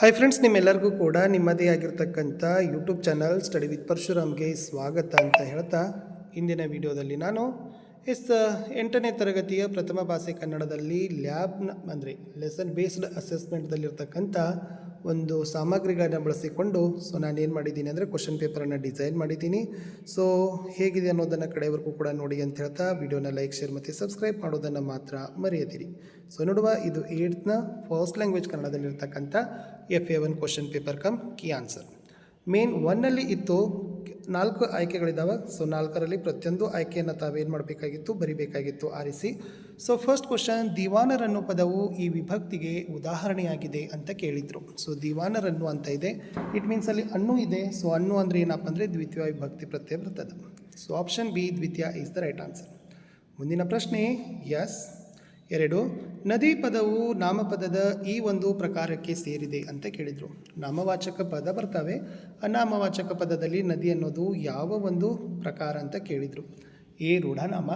Hi friends ನಿಮ್ಮೆಲ್ಲರಿಗೂ ಕೂಡ ನಿಮ್ಮದೇ ಆಗಿರ್ತಕ್ಕಂಥ ಯೂಟ್ಯೂಬ್ ಚಾನಲ್ ಸ್ಟಡಿ ವಿತ್ ಪರಶುರಾಮ್ಗೆ ಸ್ವಾಗತ ಅಂತ ಹೇಳ್ತಾ ಇಂದಿನ ವಿಡಿಯೋದಲ್ಲಿ ನಾನು ಎಸ್ ಎಂಟನೇ ತರಗತಿಯ ಪ್ರಥಮ ಭಾಷೆ ಕನ್ನಡದಲ್ಲಿ ಲ್ಯಾಬ್ನ, ಅಂದರೆ ಲೆಸನ್ ಬೇಸ್ಡ್ ಅಸೆಸ್ಮೆಂಟ್ದಲ್ಲಿರ್ತಕ್ಕಂಥ ಒಂದು ಸಾಮಗ್ರಿಗಳನ್ನ ಬಳಸಿಕೊಂಡು ಸೊ ನಾನು ಏನು ಮಾಡಿದ್ದೀನಿ ಅಂದರೆ ಕ್ವಶನ್ ಪೇಪರನ್ನು ಡಿಸೈನ್ ಮಾಡಿದ್ದೀನಿ. ಸೊ ಹೇಗಿದೆ ಅನ್ನೋದನ್ನು ಕಡೆವರೆಗೂ ಕೂಡ ನೋಡಿ ಅಂತ ಹೇಳ್ತಾ ವಿಡಿಯೋನ ಲೈಕ್ ಶೇರ್ ಮತ್ತು ಸಬ್ಸ್ಕ್ರೈಬ್ ಮಾಡೋದನ್ನು ಮಾತ್ರ ಮರೆಯದಿರಿ. ಸೊ ನೋಡುವ, ಇದು ಏಟ್ನ first language ಕನ್ನಡದಲ್ಲಿರ್ತಕ್ಕಂಥ F A one question paper come key answer main ಒನ್ನಲ್ಲಿ ಇತ್ತು ನಾಲ್ಕು ಆಯ್ಕೆಗಳಿದ್ದಾವೆ ಸೊ ನಾಲ್ಕರಲ್ಲಿ ಪ್ರತಿಯೊಂದು ಆಯ್ಕೆಯನ್ನು ತಾವೇನು ಮಾಡಬೇಕಾಗಿತ್ತು? ಬರಿಬೇಕಾಗಿತ್ತು. ಆರಿಸಿ. ಸೊ ಫಸ್ಟ್ ಕ್ವಶನ್ ದಿವಾನರ್ ಅನ್ನೋ ಪದವು ಈ ವಿಭಕ್ತಿಗೆ ಉದಾಹರಣೆಯಾಗಿದೆ ಅಂತ ಕೇಳಿದರು. ಸೊ ದಿವಾನರ್ ಅನ್ನು ಅಂತ ಇದೆ. ಇಟ್ ಮೀನ್ಸ್ ಅಲ್ಲಿ ಅಣ್ಣು ಇದೆ. ಸೊ ಅನ್ನು ಅಂದರೆ ಏನಪ್ಪ ಅಂದರೆ ದ್ವಿತೀಯ ವಿಭಕ್ತಿ ಪ್ರತ್ಯಯ ಬರ್ತದೆ. ಸೊ ಆಪ್ಷನ್ ಬಿ ದ್ವಿತೀಯ ಈಸ್ ದ ರೈಟ್ ಆನ್ಸರ್ ಮುಂದಿನ ಪ್ರಶ್ನೆ ಎಸ್ ಎರಡು ನದಿ ಪದವು ನಾಮಪದದ ಈ ಒಂದು ಪ್ರಕಾರಕ್ಕೆ ಸೇರಿದೆ ಅಂತ ಕೇಳಿದರು. ನಾಮವಾಚಕ ಪದ ಬರ್ತವೆ, ಅನಾಮವಾಚಕ ಪದದಲ್ಲಿ ನದಿ ಅನ್ನೋದು ಯಾವ ಒಂದು ಪ್ರಕಾರ ಅಂತ ಕೇಳಿದರು. ಎ ರೂಢನಾಮ,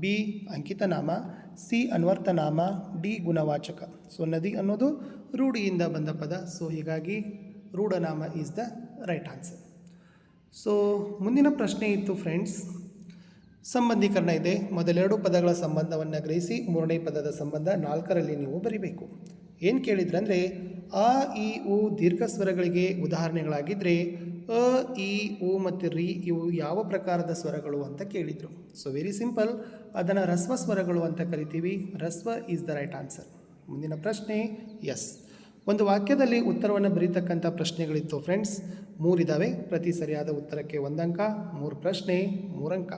ಬಿ ಅಂಕಿತನಾಮ, ಸಿ ಅನ್ವರ್ಥನಾಮ, ಡಿ ಗುಣವಾಚಕ. ಸೊ ನದಿ ಅನ್ನೋದು ರೂಢಿಯಿಂದ ಬಂದ ಪದ. ಸೊ ಹೀಗಾಗಿ ರೂಢನಾಮ is the right answer so ಮುಂದಿನ ಪ್ರಶ್ನೆ ಇತ್ತು ಫ್ರೆಂಡ್ಸ್ ಸಂಬಂಧೀಕರಣ ಇದೆ. ಮೊದಲೆರಡು ಪದಗಳ ಸಂಬಂಧವನ್ನು ಗ್ರಹಿಸಿ ಮೂರನೇ ಪದದ ಸಂಬಂಧ ನಾಲ್ಕರಲ್ಲಿ ನೀವು ಬರಿಬೇಕು. ಏನು ಕೇಳಿದ್ರಂದರೆ ಅ ಇ ಉ ದೀರ್ಘ ಸ್ವರಗಳಿಗೆ ಉದಾಹರಣೆಗಳಾಗಿದ್ದರೆ ಅ ಇ ಉ ಮತ್ತು ರಿ ಇವು ಯಾವ ಪ್ರಕಾರದ ಸ್ವರಗಳು ಅಂತ ಕೇಳಿದರು. ಸೊ ವೆರಿ ಸಿಂಪಲ್ ಅದನ್ನು ರಸ್ವ ಸ್ವರಗಳು ಅಂತ ಕರಿತೀವಿ. ರಸ್ವ ಈಸ್ ದ ರೈಟ್ ಆನ್ಸರ್ ಮುಂದಿನ ಪ್ರಶ್ನೆ ಎಸ್ ಒಂದು ವಾಕ್ಯದಲ್ಲಿ ಉತ್ತರವನ್ನು ಬರೀತಕ್ಕಂಥ ಪ್ರಶ್ನೆಗಳಿತ್ತು ಫ್ರೆಂಡ್ಸ್ ಮೂರಿದ್ದಾವೆ ಪ್ರತಿ ಸರಿಯಾದ ಉತ್ತರಕ್ಕೆ ಒಂದಂಕ, ಮೂರು ಪ್ರಶ್ನೆ, ಮೂರಂಕ.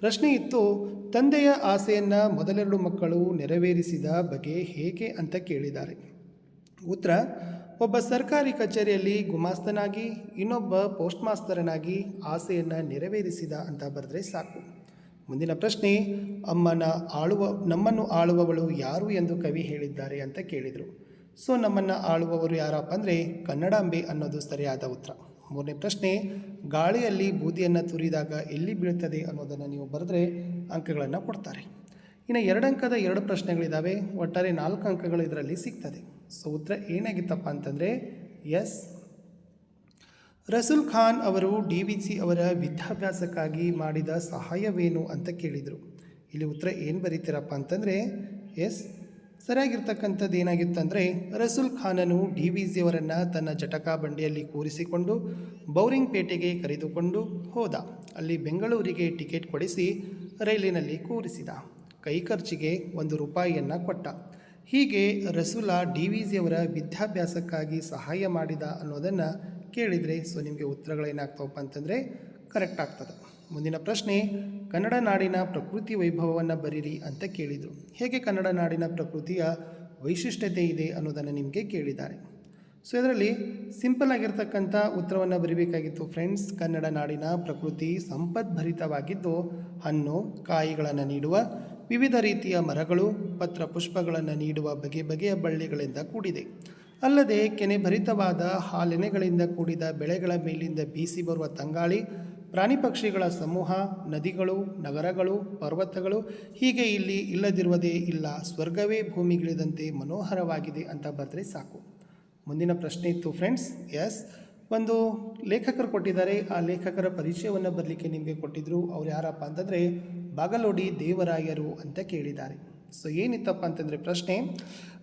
ಪ್ರಶ್ನೆ ಇತ್ತು, ತಂದೆಯ ಆಸೆಯನ್ನು ಮೊದಲೆರಡು ಮಕ್ಕಳು ನೆರವೇರಿಸಿದ ಬಗೆ ಹೇಗೆ ಅಂತ ಕೇಳಿದ್ದಾರೆ. ಉತ್ತರ, ಒಬ್ಬ ಸರ್ಕಾರಿ ಕಚೇರಿಯಲ್ಲಿ ಗುಮಾಸ್ತನಾಗಿ, ಇನ್ನೊಬ್ಬ ಪೋಸ್ಟ್ ಮಾಸ್ತರನಾಗಿ ಆಸೆಯನ್ನು ನೆರವೇರಿಸಿದ ಅಂತ ಬರೆದ್ರೆ ಸಾಕು. ಮುಂದಿನ ಪ್ರಶ್ನೆ, ಅಮ್ಮನ ಆಳುವ, ನಮ್ಮನ್ನು ಆಳುವವಳು ಯಾರು ಎಂದು ಕವಿ ಹೇಳಿದ್ದಾರೆ ಅಂತ ಕೇಳಿದರು. ಸೊ, ನಮ್ಮನ್ನು ಆಳುವವರು ಯಾರಪ್ಪ ಅಂದರೆ ಕನ್ನಡಾಂಬೆ ಅನ್ನೋದು ಸರಿಯಾದ ಉತ್ತರ. ಮೂರನೇ ಪ್ರಶ್ನೆ, ಗಾಳಿಯಲ್ಲಿ ಬೂದಿಯನ್ನು ತುರಿದಾಗ ಎಲ್ಲಿ ಬೀಳ್ತದೆ ಅನ್ನೋದನ್ನು ನೀವು ಬರೆದ್ರೆ ಅಂಕಗಳನ್ನು ಕೊಡ್ತಾರೆ. ಇನ್ನು ಎರಡು ಅಂಕದ ಎರಡು ಪ್ರಶ್ನೆಗಳಿದ್ದಾವೆ ಒಟ್ಟಾರೆ ನಾಲ್ಕು ಅಂಕಗಳು ಇದರಲ್ಲಿ ಸಿಗ್ತದೆ. ಸೊ ಉತ್ತರ ಏನಾಗಿತ್ತಪ್ಪ ಅಂತಂದರೆ, ಎಸ್. ರಸೂಲ್ ಖಾನ್ ಅವರು ಡಿ ವಿ ಸಿ ಅವರ ವಿದ್ಯಾಭ್ಯಾಸಕ್ಕಾಗಿ ಮಾಡಿದ ಸಹಾಯವೇನು ಅಂತ ಕೇಳಿದರು. ಇಲ್ಲಿ ಉತ್ತರ ಏನು ಬರೀತೀರಪ್ಪ ಅಂತಂದರೆ, ಎಸ್. ಸರಿಯಾಗಿರ್ತಕ್ಕಂಥದ್ದು ಏನಾಗಿತ್ತಂದರೆ ರಸುಲ್ ಖಾನನು ಡಿ ವಿ ಜಿಯವರನ್ನು ತನ್ನ ಜಟಕಾ ಬಂಡಿಯಲ್ಲಿ ಕೂರಿಸಿಕೊಂಡು ಬೌರಿಂಗ್ ಪೇಟೆಗೆ ಕರೆದುಕೊಂಡು ಹೋದ. ಅಲ್ಲಿ ಬೆಂಗಳೂರಿಗೆ ಟಿಕೆಟ್ ಕೊಡಿಸಿ ರೈಲಿನಲ್ಲಿ ಕೂರಿಸಿದ. ಕೈ ಖರ್ಚಿಗೆ ಒಂದು ರೂಪಾಯಿಯನ್ನು ಕೊಟ್ಟ. ಹೀಗೆ ರಸೂಲ ಡಿ ವಿ ಜಿಯವರ ವಿದ್ಯಾಭ್ಯಾಸಕ್ಕಾಗಿ ಸಹಾಯ ಮಾಡಿದ ಅನ್ನೋದನ್ನು ಕೇಳಿದರೆ ಸೊ ನಿಮಗೆ ಉತ್ತರಗಳೇನಾಗ್ತಾವಪ್ಪ ಅಂತಂದರೆ ಕರೆಕ್ಟ್ ಆಗ್ತದೆ. ಮುಂದಿನ ಪ್ರಶ್ನೆ, ಕನ್ನಡ ನಾಡಿನ ಪ್ರಕೃತಿ ವೈಭವವನ್ನು ಬರೀರಿ ಅಂತ ಕೇಳಿದರು. ಹೇಗೆ ಕನ್ನಡ ನಾಡಿನ ಪ್ರಕೃತಿಯ ವೈಶಿಷ್ಟ್ಯತೆ ಇದೆ ಅನ್ನೋದನ್ನು ನಿಮಗೆ ಕೇಳಿದ್ದಾರೆ. ಸೊ ಇದರಲ್ಲಿ ಸಿಂಪಲ್ ಆಗಿರ್ತಕ್ಕಂಥ ಉತ್ತರವನ್ನು ಬರೀಬೇಕಾಗಿತ್ತು ಫ್ರೆಂಡ್ಸ್ ಕನ್ನಡ ನಾಡಿನ ಪ್ರಕೃತಿ ಸಂಪದ್ಭರಿತವಾಗಿದ್ದು, ಹಣ್ಣು, ಕಾಯಿಗಳನ್ನು ನೀಡುವ, ವಿವಿಧ ರೀತಿಯ ಮರಗಳು, ಪತ್ರ ಪುಷ್ಪಗಳನ್ನು ನೀಡುವ ಬಗೆ ಬಗೆಯ ಬಳ್ಳಿಗಳಿಂದ ಕೂಡಿದೆ. ಅಲ್ಲದೆ ಕೆನೆಭರಿತವಾದ ಹಾಲೆನೆಗಳಿಂದ ಕೂಡಿದ ಬೆಳೆಗಳ ಮೇಲಿಂದ ಬೀಸಿ ಬರುವ ತಂಗಾಳಿ ಪ್ರಾಣಿ ಪಕ್ಷಿಗಳ ಸಮೂಹ, ನದಿಗಳು, ನಗರಗಳು, ಪರ್ವತಗಳು ಹೀಗೆ ಇಲ್ಲಿ ಇಲ್ಲದಿರುವುದೇ ಇಲ್ಲ. ಸ್ವರ್ಗವೇ ಭೂಮಿಗಿಳಿದಂತೆ ಮನೋಹರವಾಗಿದೆ ಅಂತ ಬರೆದ್ರೆ ಸಾಕು. ಮುಂದಿನ ಪ್ರಶ್ನೆ ಇತ್ತು ಫ್ರೆಂಡ್ಸ್ ಎಸ್ ಒಂದು ಲೇಖಕರು ಕೊಟ್ಟಿದ್ದಾರೆ. ಆ ಲೇಖಕರ ಪರಿಚಯವನ್ನು ಬರಲಿಕ್ಕೆ ನಿಮಗೆ ಕೊಟ್ಟಿದ್ದರು ಅವ್ರು ಯಾರಪ್ಪ ಅಂತಂದರೆ, ಬಾಗಲೋಡಿ ದೇವರಾಯರು ಅಂತ ಕೇಳಿದ್ದಾರೆ. ಸೊ ಏನಿತ್ತಪ್ಪ ಅಂತಂದರೆ ಪ್ರಶ್ನೆ,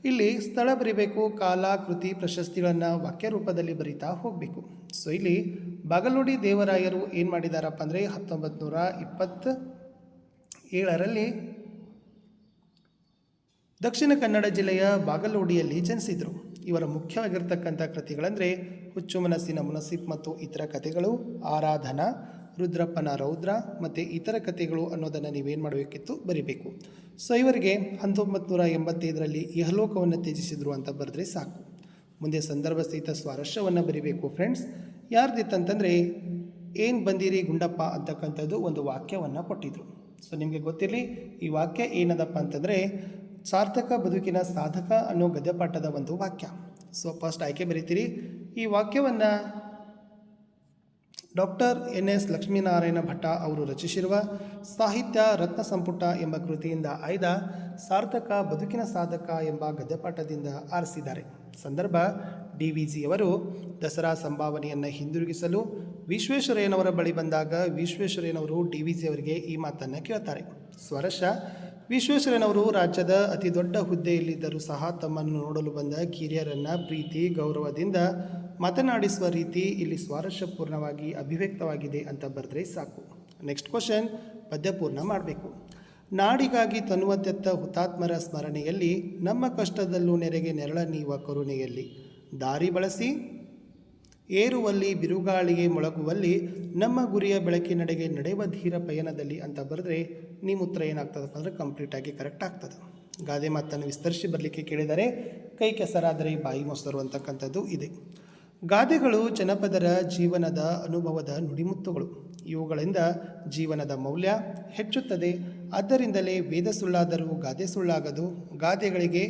ಇಲ್ಲಿ ಸ್ಥಳ ಬರಿಬೇಕು, ಕಾಲ, ಕೃತಿ, ಪ್ರಶಸ್ತಿಗಳನ್ನು ವಾಕ್ಯ ರೂಪದಲ್ಲಿ ಬರಿತಾ ಹೋಗಬೇಕು. ಸೊ ಇಲ್ಲಿ ಬಾಗಲೋಡಿ ದೇವರಾಯರು ಏನು ಮಾಡಿದಾರಪ್ಪ ಅಂದರೆ ಹತ್ತೊಂಬತ್ತು ನೂರ ಇಪ್ಪತ್ತ ಏಳರಲ್ಲಿ ದಕ್ಷಿಣ ಕನ್ನಡ ಜಿಲ್ಲೆಯ ಬಾಗಲೋಡಿಯಲ್ಲಿ ಜನಿಸಿದರು. ಇವರ ಮುಖ್ಯವಾಗಿರ್ತಕ್ಕಂಥ ಕೃತಿಗಳಂದರೆ ಹುಚ್ಚು ಮನಸ್ಸಿನ ಮುನಸಿಪ್ ಮತ್ತು ಇತರ ಕಥೆಗಳು, ಆರಾಧನಾ, ರುದ್ರಪ್ಪನ ರೌದ್ರ ಮತ್ತು ಇತರ ಕಥೆಗಳು ಅನ್ನೋದನ್ನು ನೀವೇನು ಮಾಡಬೇಕಿತ್ತು ಬರಿಬೇಕು. ಸೊ ಇವರಿಗೆ ಹತ್ತೊಂಬತ್ತು ನೂರ ಎಂಬತ್ತೈದರಲ್ಲಿ ಇಹಲೋಕವನ್ನು ತ್ಯಜಿಸಿದ್ರು ಅಂತ ಬರೆದ್ರೆ ಸಾಕು. ಮುಂದೆ ಸಂದರ್ಭ ಸಹಿತ ಸ್ವಾರಸ್ಯವನ್ನು ಬರಿಬೇಕು ಫ್ರೆಂಡ್ಸ್ ಯಾರ್ದಿತ್ತಂತಂದರೆ, ಏನು ಬಂದಿರಿ ಗುಂಡಪ್ಪ? ಅಂತಕ್ಕಂಥದ್ದು ಒಂದು ವಾಕ್ಯವನ್ನು ಕೊಟ್ಟಿದ್ರು. ಸೊ ನಿಮಗೆ ಗೊತ್ತಿರಲಿ, ಈ ವಾಕ್ಯ ಏನದಪ್ಪ ಅಂತಂದರೆ, ಸಾರ್ಥಕ ಬದುಕಿನ ಸಾಧಕ ಅನ್ನೋ ಗದ್ಯಪಾಠದ ಒಂದು ವಾಕ್ಯ. ಸೊ ಫಸ್ಟ್ ಆಯ್ಕೆ ಬರೀತೀರಿ. ಈ ವಾಕ್ಯವನ್ನು doctor N S Lakshminarayana Bhatta ಅವರು ರಚಿಸಿರುವ ಸಾಹಿತ್ಯ ರತ್ನ ಸಂಪುಟ ಎಂಬ ಕೃತಿಯಿಂದ ಆಯ್ದ ಸಾರ್ಥಕ ಬದುಕಿನ ಸಾಧಕ ಎಂಬ ಗದ್ಯಪಾಠದಿಂದ ಆರಿಸಿದ್ದಾರೆ. ಸಂದರ್ಭ, ಡಿ ವಿ ಜಿಯವರು ದಸರಾ ಸಂಭಾವನೆಯನ್ನು ಹಿಂದಿರುಗಿಸಲು ವಿಶ್ವೇಶ್ವರಯ್ಯನವರ ಬಳಿ ಬಂದಾಗ ವಿಶ್ವೇಶ್ವರಯ್ಯನವರು ಡಿ ವಿ ಜಿಯವರಿಗೆ ಈ ಮಾತನ್ನು ಕೇಳ್ತಾರೆ. ಸ್ವರಶ, ವಿಶ್ವೇಶ್ವರಯ್ಯನವರು ರಾಜ್ಯದ ಅತಿ ದೊಡ್ಡ ಹುದ್ದೆಯಲ್ಲಿದ್ದರೂ ಸಹ ತಮ್ಮನ್ನು ನೋಡಲು ಬಂದ ಕಿರಿಯರನ್ನ ಪ್ರೀತಿ, ಗೌರವದಿಂದ ಮಾತನಾಡಿಸುವ ರೀತಿ ಇಲ್ಲಿ ಸ್ವಾರಸ್ಯಪೂರ್ಣವಾಗಿ ಅಭಿವ್ಯಕ್ತವಾಗಿದೆ ಅಂತ ಬರೆದ್ರೆ ಸಾಕು. ನೆಕ್ಸ್ಟ್ ಕ್ವಶನ್ ಪದ್ಯಪೂರ್ಣ ಮಾಡಬೇಕು. ನಾಡಿಗಾಗಿ ತನ್ನುವತ್ತೆತ್ತ ಹುತಾತ್ಮರ ಸ್ಮರಣೆಯಲ್ಲಿ, ನಮ್ಮ ಕಷ್ಟದಲ್ಲೂ ನೆರೆಗೆ ನೆರಳ ನೀವ ಕರುಣೆಯಲ್ಲಿ. ದಾರಿ ಬಳಸಿ, ಏರುವಲ್ಲಿ ಬಿರುಗಾಳಿಗೆ ಮೊಳಗುವಲ್ಲಿ, ನಮ್ಮ ಗುರಿಯ ಬೆಳಕಿನಡೆಗೆ ನಡೆಯುವ ಧೀರ ಪಯಣದಲ್ಲಿ ಅಂತ ಬರೆದ್ರೆ ನಿಮ್ಮ ಉತ್ತರ ಏನಾಗ್ತದಪ್ಪ ಅಂದರೆ ಕಂಪ್ಲೀಟಾಗಿ ಕರೆಕ್ಟ್ ಆಗ್ತದೆ. ಗಾದೆ ಮಾತನ್ನು ವಿಸ್ತರಿಸಿ ಬರಲಿಕ್ಕೆ ಕೇಳಿದರೆ ಕೈ ಕೆಸರಾದರೆ ಬಾಯಿ ಮೊಸರು ಅಂತಕ್ಕಂಥದ್ದು ಇದೆ. ಗಾದೆಗಳು ಜನಪದರ ಜೀವನದ ಅನುಭವದ ನುಡಿಮುತ್ತುಗಳು. ಇವುಗಳಿಂದ ಜೀವನದ ಮೌಲ್ಯ ಹೆಚ್ಚುತ್ತದೆ. ಆದ್ದರಿಂದಲೇ ವೇದ ಸುಳ್ಳಾದರೂ ಗಾದೆ ಸುಳ್ಳಾಗದು. ಗಾದೆಗಳಿಗೆ,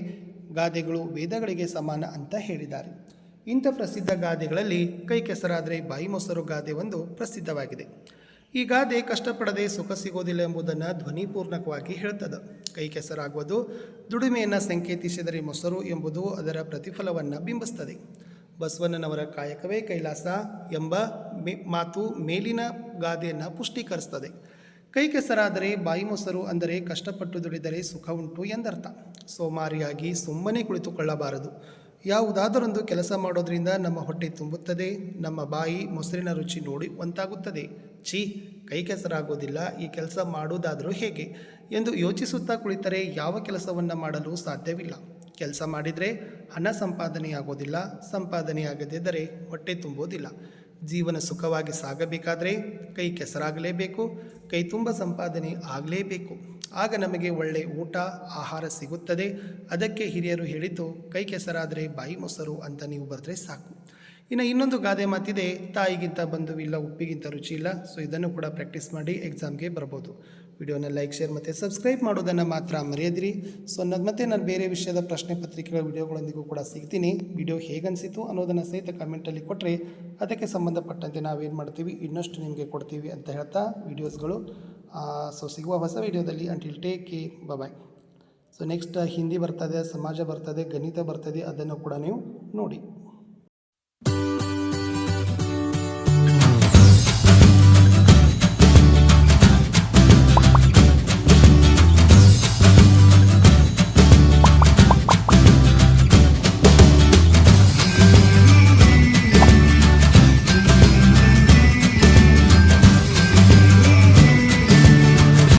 ಗಾದೆಗಳು ವೇದಗಳಿಗೆ ಸಮಾನ ಅಂತ ಹೇಳಿದ್ದಾರೆ. ಇಂಥ ಪ್ರಸಿದ್ಧ ಗಾದೆಗಳಲ್ಲಿ ಕೈ ಕೆಸರಾದರೆ ಬಾಯಿ ಮೊಸರು ಗಾದೆ ಒಂದು ಪ್ರಸಿದ್ಧವಾಗಿದೆ. ಈ ಗಾದೆ ಕಷ್ಟಪಡದೆ ಸುಖ ಸಿಗೋದಿಲ್ಲ ಎಂಬುದನ್ನು ಧ್ವನಿಪೂರ್ಣಕವಾಗಿ ಹೇಳುತ್ತದೆ ಕೈ ಕೆಸರಾಗುವುದು ದುಡಿಮೆಯನ್ನು ಸಂಕೇತಿಸಿದರೆ ಮೊಸರು ಎಂಬುದು ಅದರ ಪ್ರತಿಫಲವನ್ನು ಬಿಂಬಿಸ್ತದೆ. ಬಸವಣ್ಣನವರ ಕಾಯಕವೇ ಕೈಲಾಸ ಎಂಬ ಮಾತು ಮೇಲಿನ ಗಾದೆಯನ್ನು ಪುಷ್ಟೀಕರಿಸ್ತದೆ ಕೈ ಕೆಸರಾದರೆ ಬಾಯಿ ಮೊಸರು ಅಂದರೆ ಕಷ್ಟಪಟ್ಟು ದುಡಿದರೆ ಸುಖ ಉಂಟು ಎಂದರ್ಥ. ಸೋಮಾರಿಯಾಗಿ ಸುಮ್ಮನೆ ಕುಳಿತುಕೊಳ್ಳಬಾರದು. ಯಾವುದಾದರೊಂದು ಕೆಲಸ ಮಾಡೋದ್ರಿಂದ ನಮ್ಮ ಹೊಟ್ಟೆ ತುಂಬುತ್ತದೆ, ನಮ್ಮ ಬಾಯಿ ಮೊಸರಿನ ರುಚಿ ನೋಡಿ ಒಂತಾಗುತ್ತದೆ. ಛೀ ಕೈ ಕೆಸರಾಗೋದಿಲ್ಲ ಈ ಕೆಲಸ ಮಾಡುವುದಾದರೂ ಹೇಗೆ? ಎಂದು ಯೋಚಿಸುತ್ತಾ ಕುಳಿತರೆ ಯಾವ ಕೆಲಸವನ್ನು ಮಾಡಲು ಸಾಧ್ಯವಿಲ್ಲ. ಕೆಲಸ ಮಾಡಿದರೆ ಹಣ ಸಂಪಾದನೆಯಾಗೋದಿಲ್ಲ, ಸಂಪಾದನೆಯಾಗದಿದ್ದರೆ ಹೊಟ್ಟೆ ತುಂಬೋದಿಲ್ಲ. ಜೀವನ ಸುಖವಾಗಿ ಸಾಗಬೇಕಾದರೆ ಕೈ ಕೆಸರಾಗಲೇಬೇಕು, ಕೈ ತುಂಬ ಸಂಪಾದನೆ ಆಗಲೇಬೇಕು. ಆಗ ನಮಗೆ ಒಳ್ಳೆ ಊಟ, ಆಹಾರ ಸಿಗುತ್ತದೆ. ಅದಕ್ಕೆ ಹಿರಿಯರು ಹೇಳಿದ್ದು, ಕೈ ಕೆಸರಾದರೆ ಬಾಯಿ ಮೊಸರು ಅಂತ ನೀವು ಬರೆದ್ರೆ ಸಾಕು. ಇನ್ನು ಇನ್ನೊಂದು ಗಾದೆ ಮಾತಿದೆ, ತಾಯಿಗಿಂತ ಬಂಧುವಿಲ್ಲ ಉಪ್ಪಿಗಿಂತ ರುಚಿ ಇಲ್ಲ ಸೊ ಇದನ್ನು ಕೂಡ ಪ್ರಾಕ್ಟೀಸ್ ಮಾಡಿ ಎಕ್ಸಾಮ್ಗೆ ಬರ್ಬೋದು. ವಿಡಿಯೋನ ಲೈಕ್ ಶೇರ್ ಮತ್ತು ಸಬ್ಸ್ಕ್ರೈಬ್ ಮಾಡೋದನ್ನು ಮಾತ್ರ ಮರೆಯದಿರಿ. ಸೊ ನಾನು ಮತ್ತೆ ನಾನು ಬೇರೆ ವಿಷಯದ ಪ್ರಶ್ನೆ ಪತ್ರಿಕೆಗಳ ವಿಡಿಯೋಗಳೊಂದಿಗೂ ಕೂಡ ಸಿಗ್ತೀನಿ. ವಿಡಿಯೋ ಹೇಗನ್ಸಿತು ಅನ್ನೋದನ್ನು ಸಹಿತ ಕಮೆಂಟಲ್ಲಿ ಕೊಟ್ಟರೆ ಅದಕ್ಕೆ ಸಂಬಂಧಪಟ್ಟಂತೆ ನಾವೇನು ಮಾಡ್ತೀವಿ, ಇನ್ನಷ್ಟು ನಿಮಗೆ ಕೊಡ್ತೀವಿ ಅಂತ ಹೇಳ್ತಾ ವಿಡಿಯೋಸ್ಗಳು ಸೊ ಸಿಗುವ ಹೊಸ ವಿಡಿಯೋದಲ್ಲಿ ಅಂಟಿಲ್ ಟೇಕ್ ಕೇ ಬಾಯ್ ಸೊ ನೆಕ್ಸ್ಟ್ ಹಿಂದಿ ಬರ್ತದೆ, ಸಮಾಜ ಬರ್ತದೆ, ಗಣಿತ ಬರ್ತದೆ, ಅದನ್ನು ಕೂಡ ನೀವು ನೋಡಿ.